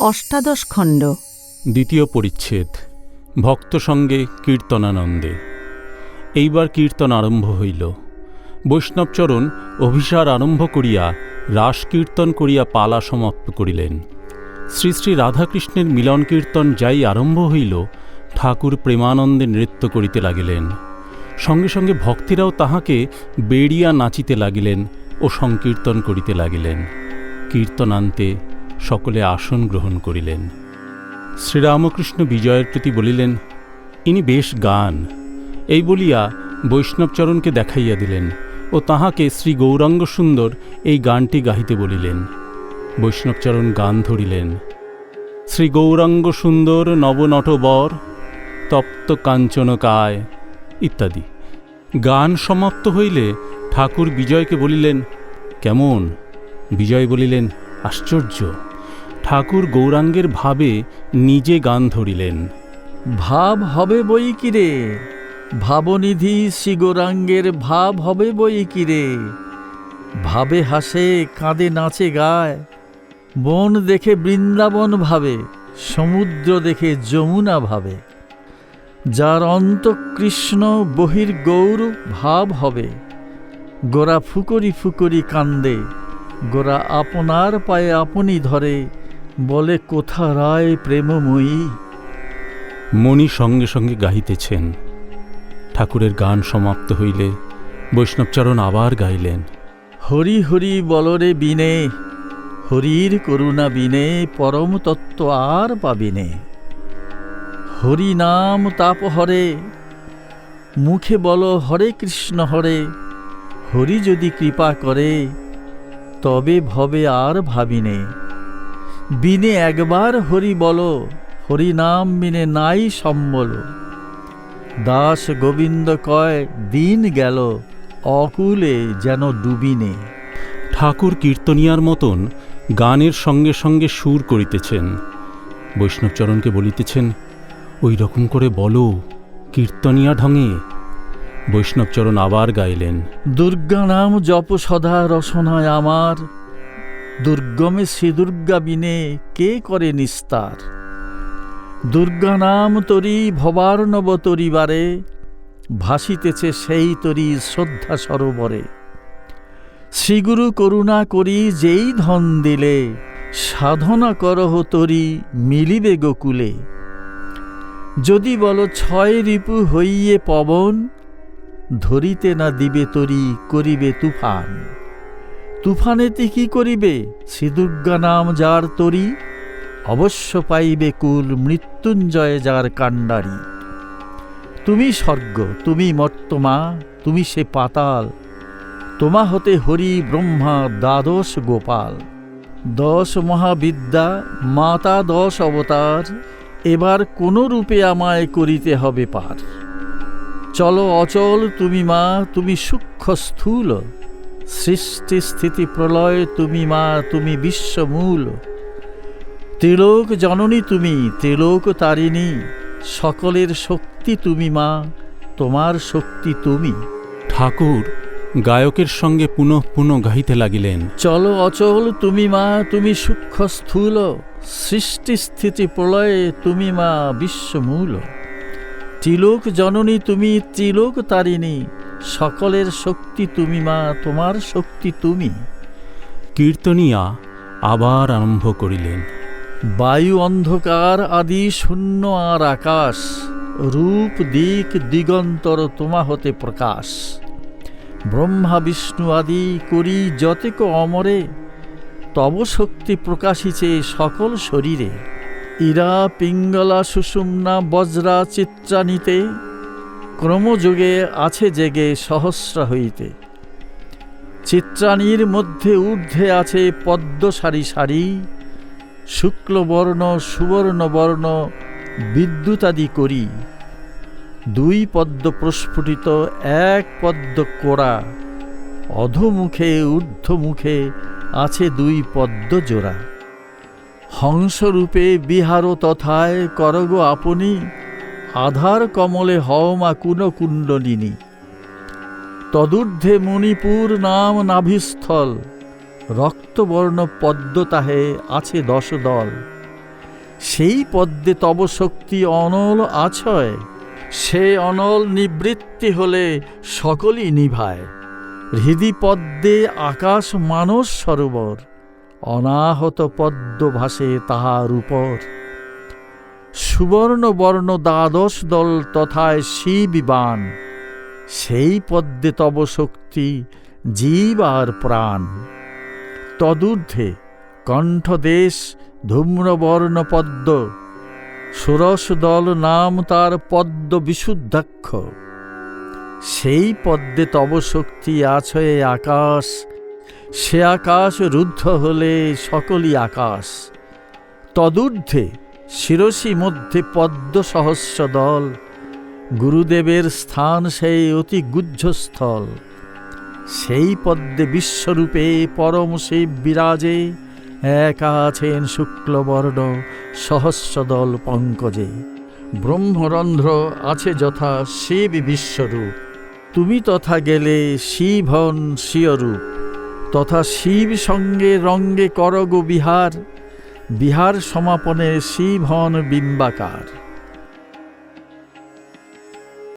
অষ্টাদশ খণ্ড। দ্বিতীয় পরিচ্ছেদ। ভক্ত সঙ্গে কীর্তনানন্দে। এইবার কীর্তন আরম্ভ হইল। বৈষ্ণবচরণ অভিসার আরম্ভ করিয়া রাস কীর্তন করিয়া পালা সমাপ্ত করিলেন। শ্রী শ্রী রাধাকৃষ্ণের মিলন কীর্তন যাই আরম্ভ হইল, ঠাকুর প্রেমানন্দে নৃত্য করিতে লাগিলেন। সঙ্গে সঙ্গে ভক্তিরাও তাহাকে বেড়িয়া নাচিতে লাগিলেন ও সংকীর্তন করিতে লাগিলেন। কীর্তনান্তে সকলে আসন গ্রহণ করিলেন। শ্রীরামকৃষ্ণ বিজয়ের প্রতি বলিলেন, ইনি বেশ গান। এই বলিয়া বৈষ্ণবচরণকে দেখাইয়া দিলেন ও তাহাকে শ্রী গৌরাঙ্গ সুন্দর এই গানটি গাহিতে বলিলেন। বৈষ্ণবচরণ গান ধরিলেন। শ্রী গৌরাঙ্গ সুন্দর নবনটবর, তপ্ত কাঞ্চন কায় ইত্যাদি। গান সমাপ্ত হইলে ঠাকুর বিজয়কে বলিলেন, কেমন? বিজয় বলিলেন, আশ্চর্য। ঠাকুর গৌরাঙ্গের ভাবে নিজে গান ধরিলেন। ভাব হবে বই কিরে ভাবনিধি শিগোরাঙ্গের ভাব হবে বই কিরে ভাবে হাসে, কাঁদে, নাচে, গায়। বন দেখে বৃন্দাবন ভাবে, সমুদ্র দেখে যমুনা ভাবে। যার অন্ত কৃষ্ণ বহির গৌর ভাব হবে। গোরা ফুকরি ফুকরি কান্দে, গোরা আপনার পায়ে আপনি ধরে। বলে কোথা রায় প্রেমময়ী? মণি সঙ্গে সঙ্গে গাহিতেছেন। ঠাকুরের গান সমাপ্ত হইলে বৈষ্ণবচরণ আবার গাইলেন। হরি হরি বলরে বিনে হরির করুণা বিনে পরম তত্ত্ব আর পাবিনে। হরি নাম তাপ হরে মুখে বল হরে কৃষ্ণ হরে হরি যদি কৃপা করে তবে ভবে আর ভাবিনে। বিনে একবার হরি বলো হরি নাম বিনে নাই সম্বল। দাস গোবিন্দ কয় দিন গেল অকুলে যেন ডুবিনে। ঠাকুর কীর্তনিয়ার মতন গানের সঙ্গে সঙ্গে সুর করিতেছেন। বৈষ্ণবচরণকে বলিতেছেন ওই রকম করে বলো কীর্তনিয়া ঢঙে। বৈষ্ণবচরণ আবার গাইলেন দুর্গা নাম জপ সদা রসনায় আমার দুর্গমে শ্রী দুর্গা বিনে কে করে নিস্তার? দুর্গা নাম তরি ভবার্ণব তরিবারে, ভাসিতেছে সেই তরি শ্রদ্ধা সরোবরে। শ্রীগুরু করুণা করি যেই ধন দিলে, সাধনা করহ তরি মিলিবে গোকুলে। যদি বলো ছয় রিপু হইয়ে পবন, ধরিতে না দিবে তরি করিবে তুফান। তুফানেতে কি করিবে? শ্রীদুর্গা নাম যার তরি, অবশ্য পাইবে কুল মৃত্যুঞ্জয় যার কাণ্ডারি। তুমি স্বর্গ, তুমি মর্তমা, তুমি সে পাতাল, তোমা হতে হরি ব্রহ্মা দ্বাদশ গোপাল। দশ মহাবিদ্যা, মাতা দশ অবতার, এবার কোন রূপে আমায় করিতে হবে পার। চলো অচল তুমি মা, তুমি সূক্ষ্ম স্থূল। সৃষ্টি স্থিতি প্রলয় তুমি মা তুমি বিশ্বমূল। ত্রিলোক জননী তুমি ত্রিলোক তারিণী সকলের শক্তি তুমি মা তোমার শক্তি তুমি। ঠাকুর গায়কের সঙ্গে পুনঃ পুনঃ গাহিতে লাগিলেন। চলো অচল তুমি মা তুমি সূক্ষ্ম স্থূল সৃষ্টি স্থিতি প্রলয়ে তুমি মা বিশ্বমূল। ত্রিলোক জননী তুমি ত্রিলোক তারিণী সকলের শক্তি তুমি মা তোমার শক্তি তুমি। কীর্তনিয়া আবার আরম্ভ করিলেন। বায়ু অন্ধকার আদি শূন্য আর আকাশ রূপ দিক দিগন্তর তোমা হতে প্রকাশ। ব্রহ্মা বিষ্ণু আদি করি যতেক অমরে তব শক্তি প্রকাশিছে সকল শরীরে। ইরা পিঙ্গলা সুষুম্না বজ্রা চিত্রানিতে ক্রমযোগে আছে জেগে সহস্র হইতে। চিত্রাণীর মধ্যে ঊর্ধ্বে আছে পদ্ম সারি সারি, শুক্লবর্ণ, সুবর্ণবর্ণ, বিদ্যুতাদি করি। দুই পদ্ম প্রস্ফুটিত, এক পদ্ম কোড়া। অধমুখে, ঊর্ধ্বমুখে আছে দুই পদ্ম জোড়া। হংসরূপে বিহার তথায়, করগ আপনি আধার কমলে হওমা কুন কুণ্ডলিনী। তদূর্ধ্বে মণিপুর নাম নাভিস্থল, রক্তবর্ণ পদ্ম তাহে আছে দশ দল। সেই পদ্মে তব শক্তি অনল আছয়, সে অনল নিবৃত্তি হলে সকলই নিভায়। হৃদি পদ্মে আকাশ মানস সরোবর, অনাহত পদ্ম ভাসে তাহার উপর। সুবর্ণ বর্ণ দ্বাদশ দল তথায় শিবিবান। সেই পদ্মে তব শক্তি, জীব আর প্রাণ। তদূর্ধ্বে কণ্ঠদেশ ধূম্রবর্ণ পদ্ম। ষোড়শ দল নাম তার পদ্ম বিশুদ্ধাক্ষ। সেই পদ্মে তব শক্তি আছয়ে আকাশ। সে আকাশ রুদ্ধ হলে সকলই আকাশ। তদূর্ধ্বে শিরসি মধ্যে পদ্ম সহস্র দল গুরুদেবের স্থান সেই অতি গুহ্যস্থল। সেই পদ্মে বিশ্বরূপে পরম শিব বিরাজে, একা আছেন শুক্লবর্ণ সহস্রদল পঙ্কজে। ব্রহ্মরন্ধ্র আছে যথা শিব বিশ্বরূপ। তুমি তথা গেলে শিবহন শিয়রূপ। তথা শিব সঙ্গে রঙ্গে করগ বিহার। বিহার সমাপনে শ্রীভন বিম্বাকার।